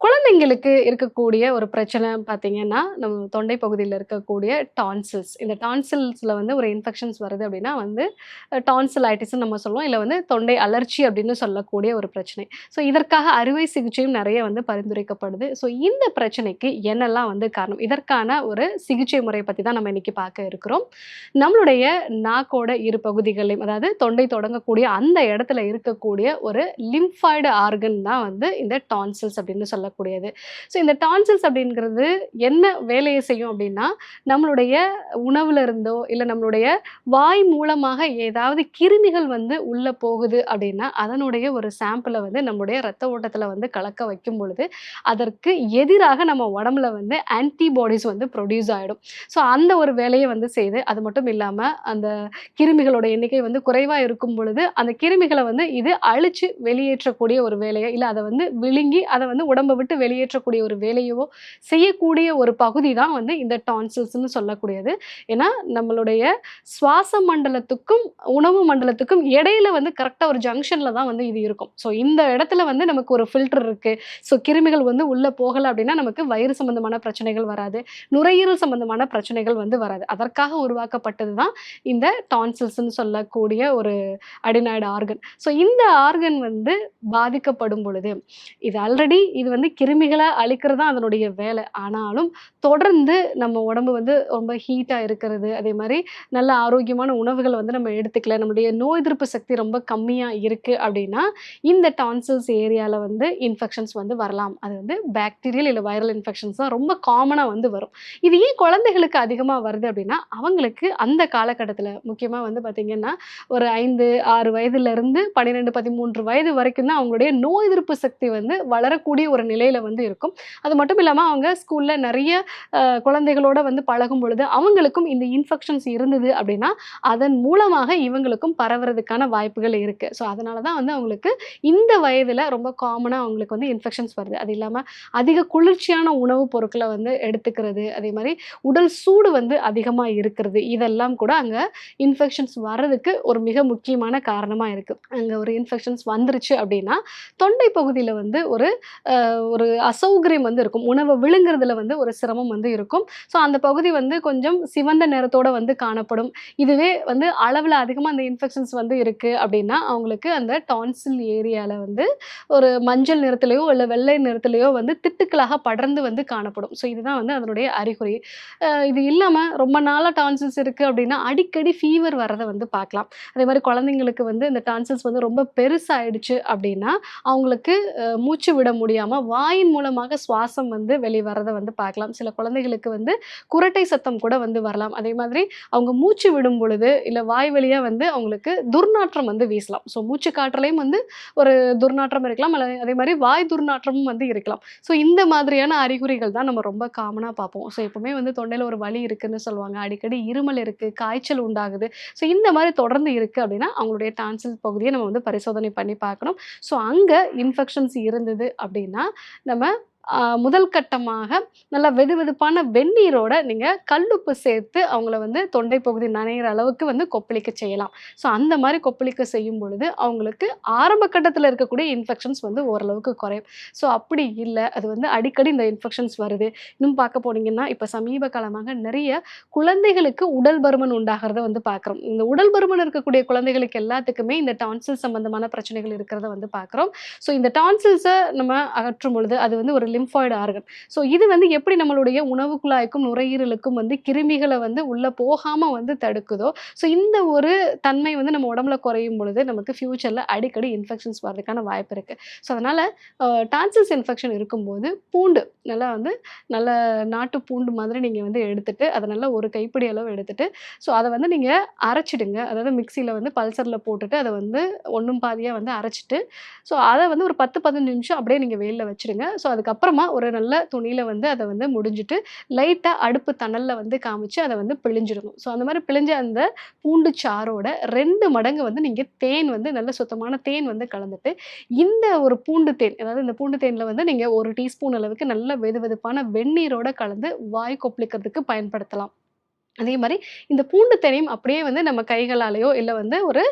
குழந்தைங்களுக்கு இருக்கக்கூடிய ஒரு பிரச்சனை பார்த்தீங்கன்னா நம்ம தொண்டை பகுதியில் இருக்கக்கூடிய டான்சில்ஸ். இந்த டான்சில்ஸில் வந்து ஒரு இன்ஃபெக்ஷன்ஸ் வருது அப்படின்னா வந்து டான்சிலைட்டிஸ்ன்னு நம்ம சொல்லுவோம். இல்லை வந்து தொண்டை அலர்ச்சி அப்படின்னு சொல்லக்கூடிய ஒரு பிரச்சனை. ஸோ இதற்காக அறுவை சிகிச்சையும் நிறைய வந்து பரிந்துரைக்கப்படுது. ஸோ இந்த பிரச்சனைக்கு என்னெல்லாம் வந்து காரணம்? இதற்கான ஒரு சிகிச்சை முறை பற்றி தான் நம்ம இன்னைக்கு பார்க்க இருக்கிறோம். நம்மளுடைய நாக்கோட இரு பகுதிகளையும் அதாவது தொண்டை தொடங்கக்கூடிய அந்த இடத்துல இருக்கக்கூடிய ஒரு லிம்ஃபாய்டு ஆர்கன் தான் வந்து இந்த டான்சில்ஸ் அப்படின்னு சொல்லக்கூடியது. ஸோ இந்த டான்சில்ஸ் அப்படிங்கிறது என்ன வேலையை செய்யும் அப்படின்னா நம்மளுடைய உணவுல இருந்தோ இல்லை நம்மளுடைய வாய் மூலமாக ஏதாவது கிருமிகள் வந்து உள்ளே போகுது அப்படின்னா அதனுடைய ஒரு சாம்பிளை வந்து நம்மளுடைய ரத்த ஓட்டத்தில் வந்து கலக்க வைக்கும் பொழுது அதற்கு எதிராக நம்ம உடம்புல வந்து ஆன்டிபாடிஸ் வந்து ப்ரொடியூஸ் ஆகிடும் ஸோ அந்த ஒரு வேலையை வந்து செய்து அது மட்டும் இல்லாமல் அந்த கிருமிகளோட எண்ணிக்கை வந்து குறைவாக இருக்கும் பொழுது அந்த கிருமிகளை வந்து இது அழிச்சு வெளியேற்றக்கூடிய ஒரு வேலையை இல்லை அதை வந்து விழுங்கி அதை வந்து உடம்பை விட்டு வெளியேற்றக்கூடிய ஒரு வேலையோ செய்யக்கூடிய ஒரு பகுதி தான் வந்து இந்த டான்சில்ஸ்னு சொல்லக்கூடியது. ஏன்னா நம்மளுடைய சுவாச மண்டலத்துக்கும் உணவு மண்டலத்துக்கும் இடையில வந்து கரெக்டாக ஒரு ஜங்ஷனில் தான் வந்து இது இருக்கும். ஸோ இந்த இடத்துல வந்து நமக்கு ஒரு ஃபில்டர் இருக்குது ஸோ கிருமிகள் வந்து உள்ளே போகலை அப்படின்னா நமக்கு வயிறு சம்பந்தமான பிரச்சனைகள் வராது. நுரையீரல் சம்பந்தமான பிரச்சனைகள் வந்து வராது. அதற்காக உருவாக்கப்பட்டது தான் இந்த டான்சில்ஸ்னு சொல்லக்கூடிய ஒரு அடினாய்டு ஆர்கன் ஸோ இந்த ஆர்கன் வந்து பாதிக்கப்படும் பொழுது இது ஆல்ரெடி இது வந்து கிருமிகளை அழிக்கிறது தான் அதனுடைய வேலை. ஆனாலும் தொடர்ந்து நம்ம உடம்பு வந்து ரொம்ப ஹீட்டாக இருக்கிறது அதே மாதிரி நல்ல ஆரோக்கியமான உணவுகளை வந்து நம்ம எடுத்துக்கல நம்மளுடைய நோய் எதிர்ப்பு சக்தி ரொம்ப கம்மியாக இருக்குது அப்படின்னா இந்த டான்சில்ஸ் ஏரியாவில் வந்து இன்ஃபெக்ஷன்ஸ் வந்து வரலாம். அது வந்து பாக்டீரியல் இல்லை வைரல் இன்ஃபெக்ஷன்ஸ் தான் ரொம்ப காமனாக வந்து வரும். இது ஏன் குழந்தைகளுக்கு அதிகமாக வருது அப்படின்னா அவங்களுக்கு அந்த காலகட்டத்தில் முக்கியமாக வந்து பார்த்திங்கன்னா ஒரு ஐந்து ஆறு வயதுலேருந்து பன்னிரெண்டு பதிமூன்று வயது வரைக்கும் தான் அவங்களுடைய நோய் எதிர்ப்பு சக்தி வந்து வளரக்கூடிய ஒரு நிலை நிலையில் வந்து இருக்கும். அது மட்டும் இல்லாமல் அவங்க ஸ்கூலில் நிறைய குழந்தைகளோட வந்து பழகும் பொழுது அவங்களுக்கும் இந்த இன்ஃபெக்ஷன்ஸ் இருந்தது அப்படின்னா அதன் மூலமாக இவங்களுக்கும் பரவுறதுக்கான வாய்ப்புகள் இருக்குது ஸோ அதனால தான் வந்து அவங்களுக்கு இந்த வயதில் ரொம்ப காமனாக அவங்களுக்கு வந்து இன்ஃபெக்ஷன்ஸ் வருது. அது இல்லாமல் அதிக குளிர்ச்சியான உணவுப் பொருட்களை வந்து எடுத்துக்கிறது அதே மாதிரி உடல் சூடு வந்து அதிகமாக இருக்கிறது இதெல்லாம் கூட அங்கே இன்ஃபெக்ஷன்ஸ் வர்றதுக்கு ஒரு மிக முக்கியமான காரணமாக இருக்குது அங்கே ஒரு இன்ஃபெக்ஷன்ஸ் வந்துருச்சு அப்படின்னா தொண்டை பகுதியில் வந்து ஒரு ஒரு அசௌகரியம் வந்து இருக்கும். உணவை விழுங்குறதுல வந்து ஒரு சிரமம் வந்து இருக்கும். ஸோ அந்த பகுதி வந்து கொஞ்சம் சிவந்த நிறத்தோட வந்து காணப்படும். இதுவே வந்து அளவில் அதிகமாக அந்த இன்ஃபெக்ஷன்ஸ் வந்து இருக்குது அப்படின்னா அவங்களுக்கு அந்த டான்சில் ஏரியாவில் வந்து ஒரு மஞ்சள் நிறத்துலையோ இல்லை வெள்ளை நிறத்துலையோ வந்து திட்டுக்களாக படர்ந்து வந்து காணப்படும். ஸோ இதுதான் வந்து அதனுடைய அறிகுறி. இது இல்லாமல் ரொம்ப நாளாக டான்சில்ஸ் இருக்குது அப்படின்னா அடிக்கடி ஃபீவர் வரதை வந்து பார்க்கலாம். அதே மாதிரி குழந்தைங்களுக்கு வந்து இந்த டான்சில்ஸ் வந்து ரொம்ப பெருசாகிடுச்சு அப்படின்னா அவங்களுக்கு மூச்சு விட முடியாமல் வாயின் மூலமாக சுவாசம் வந்து வெளிவரதை வந்து பார்க்கலாம். சில குழந்தைகளுக்கு வந்து குரட்டை சத்தம் கூட வந்து வரலாம். அதே மாதிரி அவங்க மூச்சு விடும் பொழுது இல்லை வாய் வழியாக வந்து அவங்களுக்கு துர்நாற்றம் வந்து வீசலாம். ஸோ மூச்சு காற்றலையும் வந்து ஒரு துர்நாற்றம் இருக்கலாம். அல்ல அதே மாதிரி வாய் துர்நாற்றமும் வந்து இருக்கலாம். ஸோ இந்த மாதிரியான அறிகுறிகள் தான் நம்ம ரொம்ப காமனாக பார்ப்போம். ஸோ எப்பவுமே வந்து தொண்டையில் ஒரு வலி இருக்குதுன்னு சொல்லுவாங்க. அடிக்கடி இருமல் இருக்குது காய்ச்சல் உண்டாகுது. ஸோ இந்த மாதிரி தொடர்ந்து இருக்குது அப்படின்னா அவங்களுடைய டான்சில் பகுதியை நம்ம வந்து பரிசோதனை பண்ணி பார்க்கணும். ஸோ அங்கே இன்ஃபெக்ஷன்ஸ் இருந்தது அப்படின்னா நம்ம ஆஹ், முதல் கட்டமாக நல்லா வெது வெதுப்பான வெந்நீரோட நீங்கள் கல்லுப்பு சேர்த்து அவங்கள வந்து தொண்டை பகுதி நனைகிற அளவுக்கு வந்து கொப்பளிக்க செய்யலாம். ஸோ அந்த மாதிரி கொப்பளிக்க செய்யும் பொழுது அவங்களுக்கு ஆரம்ப கட்டத்தில் இருக்கக்கூடிய இன்ஃபெக்ஷன்ஸ் வந்து ஓரளவுக்கு குறையும். ஸோ அப்படி இல்லை அது வந்து அடிக்கடி இந்த இன்ஃபெக்ஷன்ஸ் வருது. இன்னும் பார்க்க போனீங்கன்னா இப்போ சமீப காலமாக நிறைய குழந்தைகளுக்கு உடல் பருமன் உண்டாகிறத வந்து பார்க்குறோம் இந்த உடல் பருமன் இருக்கக்கூடிய குழந்தைகளுக்கு எல்லாத்துக்குமே இந்த டான்சில் சம்பந்தமான பிரச்சனைகள் இருக்கிறத வந்து பார்க்குறோம் ஸோ இந்த டான்சில்ஸை நம்ம அகற்றும் பொழுது அது வந்து ஒரு லிம்ஃபாய்டு ஆர்கன் ஸோ இது வந்து எப்படி நம்மளுடைய உணவு குழாய்க்கும் நுரையீரலுக்கும் வந்து கிருமிகளை வந்து உள்ளே போகாமல் வந்து தடுக்குதோ ஸோ இந்த ஒரு தன்மை வந்து நம்ம உடம்புல குறையும் பொழுது நமக்கு ஃப்யூச்சரில் அடிக்கடி இன்ஃபெக்ஷன்ஸ் வரதுக்கான வாய்ப்பு இருக்குது ஸோ அதனால் டான்சில்ஸ் இன்ஃபெக்ஷன் இருக்கும்போது பூண்டு நல்லா வந்து நல்ல நாட்டு பூண்டு மாதிரி நீங்கள் வந்து எடுத்துகிட்டு அதை நல்லா ஒரு கைப்பிடி அளவு எடுத்துகிட்டு ஸோ அதை வந்து நீங்கள் அரைச்சிடுங்க. அதாவது மிக்சியில் வந்து பல்சரில் போட்டுட்டு அதை வந்து ஒன்றும் பாதியாக வந்து அரைச்சிட்டு ஸோ அதை வந்து ஒரு பத்து பதினஞ்சு நிமிஷம் அப்படியே நீங்கள் வெயிலில் வச்சுடுங்க. ஸோ அதுக்கப்புறம் ஒரு நல்ல துணியில் வந்து அதை வந்து முடிஞ்சிட்டு லைட்டாக அடுப்பு தணலில் வந்து காமிச்சு அதை வந்து பிழிஞ்சிடணும். ஸோ அந்த மாதிரி பிழிஞ்ச அந்த பூண்டு சாரோட ரெண்டு மடங்கு வந்து நீங்கள் தேன் வந்து நல்ல சுத்தமான தேன் வந்து கலந்துட்டு இந்த ஒரு பூண்டு தேன் அதாவது இந்த பூண்டு தேனில் வந்து நீங்கள் ஒரு டீஸ்பூன் அளவுக்கு நல்ல வெது வெதுப்பான வெந்நீரோட கலந்து வாய் கொப்பளிக்கிறதுக்கு பயன்படுத்தலாம். அதே மாதிரி இந்த பூண்டு தனியும் அப்படியே வந்து நம்ம கைகளாலேயோ, இல்லை வந்து ஒரு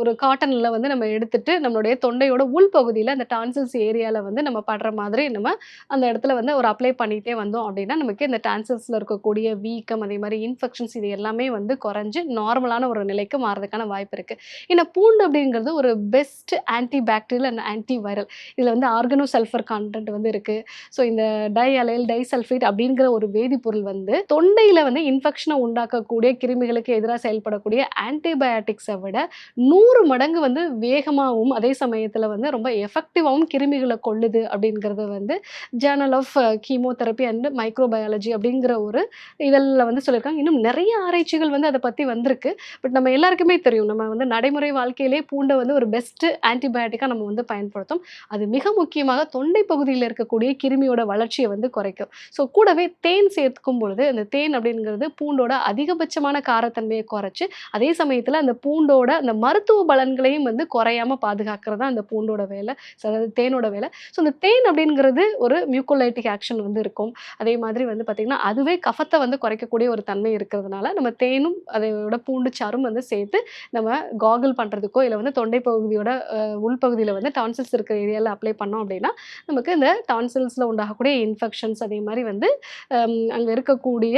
ஒரு காட்டனில் வந்து நம்ம எடுத்துட்டு, நம்மளுடைய தொண்டையோட உள்பகுதியில் அந்த டான்சில்ஸ் ஏரியாவில் வந்து நம்ம படுற மாதிரி நம்ம அந்த இடத்துல வந்து ஒரு அப்ளை பண்ணிகிட்டே வந்தோம் அப்படின்னா, நமக்கு இந்த டான்சில்ஸில் இருக்கக்கூடிய வீக்கம், அதே மாதிரி இன்ஃபெக்ஷன்ஸ் இது எல்லாமே வந்து குறைஞ்சு நார்மலான ஒரு நிலைக்கு மாறதுக்கான வாய்ப்பு இருக்குது ஏன்னா பூண்டு அப்படிங்கிறது ஒரு best anti bacterial and anti viral. இதில் வந்து ஆர்கனோ சல்ஃபர் கான்டென்ட் வந்து இருக்குது ஸோ இந்த டை அலைல் டைசல்ஃபேட் அப்படிங்கிற ஒரு வேதிப்பொருள் வந்து தொண்டையில் வந்து இன்ஃபெக்ஷனை உண்டாக்கக்கூடிய கிருமிகளுக்கு எதிராக செயல்படக்கூடிய ஆன்டிபயாட்டிக்ஸை விட நூறு மடங்கு வந்து வேகமாகவும் அதே சமயத்தில் வந்து ரொம்ப எஃபெக்டிவாகவும் கிருமிகளை கொள்ளுது அப்படிங்கிறது வந்து journal of chemotherapy and microbiology அப்படிங்கிற ஒரு இதழ்ல வந்து சொல்லியிருக்காங்க. இன்னும் நிறைய ஆராய்ச்சிகள் வந்து அதை பற்றி வந்திருக்கு. பட் நம்ம எல்லாருக்குமே தெரியும். நம்ம வந்து நடைமுறை வாழ்க்கையிலே பூண்டை வந்து ஒரு பெஸ்ட்டு ஆன்டிபயாட்டிக்காக நம்ம வந்து பயன்படுத்தும். அது மிக முக்கியமாக தொண்டை பகுதியில் இருக்கக்கூடிய கிருமியோட வளர்ச்சியை வந்து குறைக்கும். ஸோ கூடவே தேன் சேர்த்துக்கும் பொழுது, அந்த தேன் அப்படிங்கிறது பூண்டோட அதிகபட்சமான காரத்தன்மையை குறைச்சி அதே சமயத்தில் அந்த பூண்டோட அந்த மருத்துவ பலன்களையும் வந்து குறையாம பாதுகாக்கிறது தான் அந்த பூண்டோட வேலை. ஸோ அதாவது தேனோட வேலை. ஸோ இந்த தேன் அப்படிங்கிறது ஒரு மியூக்கோலைட்டிக் ஆக்ஷன் வந்து இருக்கும். அதே மாதிரி வந்து பார்த்திங்கன்னா அதுவே கஃபத்தை வந்து குறைக்கக்கூடிய ஒரு தன்மை இருக்கிறதுனால, நம்ம தேனும் அதோட பூண்டு சாரும் வந்து சேர்த்து நம்ம காகிள் பண்ணுறதுக்கோ இல்லை வந்து தொண்டை பகுதியோட உள்பகுதியில் வந்து டான்சில்ஸ் இருக்கிற ஏரியாவில் அப்ளை பண்ணோம் அப்படின்னா, நமக்கு இந்த டான்சில்ஸில் உண்டாகக்கூடிய இன்ஃபெக்ஷன்ஸ் அதே மாதிரி வந்து அங்கே இருக்கக்கூடிய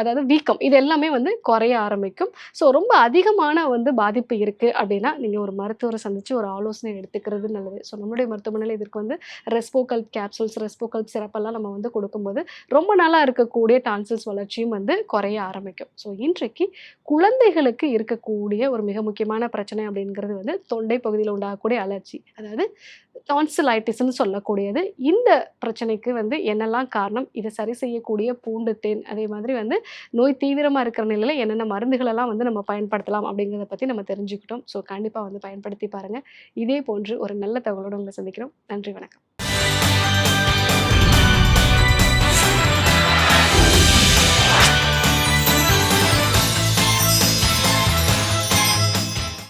அதாவது வீக்கம் இது எல்லாமே வந்து குறைய ஆரம்பிக்கும். ஸோ ரொம்ப அதிகமான வந்து பாதிப்பு இருக்குது அப்படின்னா, நீங்கள் ஒரு மருத்துவரை சந்தித்து ஒரு ஆலோசனை எடுத்துக்கிறது நல்லது. ஸோ நம்மளுடைய மருத்துவமனையில் இதற்கு வந்து ரெஸ்போகல்ப் கேப்சூல்ஸ், ரெஸ்போகல்ப் சிறப்பெல்லாம் நம்ம வந்து கொடுக்கும்போது, ரொம்ப நாளாக இருக்கக்கூடிய டான்சில்ஸ் வளர்ச்சியும் வந்து குறைய ஆரம்பிக்கும். ஸோ இன்றைக்கு குழந்தைகளுக்கு இருக்கக்கூடிய ஒரு மிக முக்கியமான பிரச்சனை அப்படிங்கிறது வந்து தொண்டை பகுதியில் உண்டாகக்கூடிய அலர்ஜி. அதாவது டான்சிலைட்டிஸ்ன்னு சொல்லக்கூடியது. இந்த பிரச்சனைக்கு வந்து என்னெல்லாம் காரணம்? இதை சரி செய்யக்கூடிய பூண்டு தேன், அதே மாதிரி வந்து நோய் தீவிரமா இருக்கிற நிலையில் என்னென்ன மருந்துகளெல்லாம் வந்து நம்ம பயன்படுத்தலாம் அப்படிங்கிறத பத்தி நம்ம தெரிஞ்சுக்கிட்டோம். ஸோ கண்டிப்பா வந்து பயன்படுத்தி பாருங்க. இதே போன்று ஒரு நல்ல தகவலோட உங்களை சந்திக்கிறோம். நன்றி, வணக்கம்.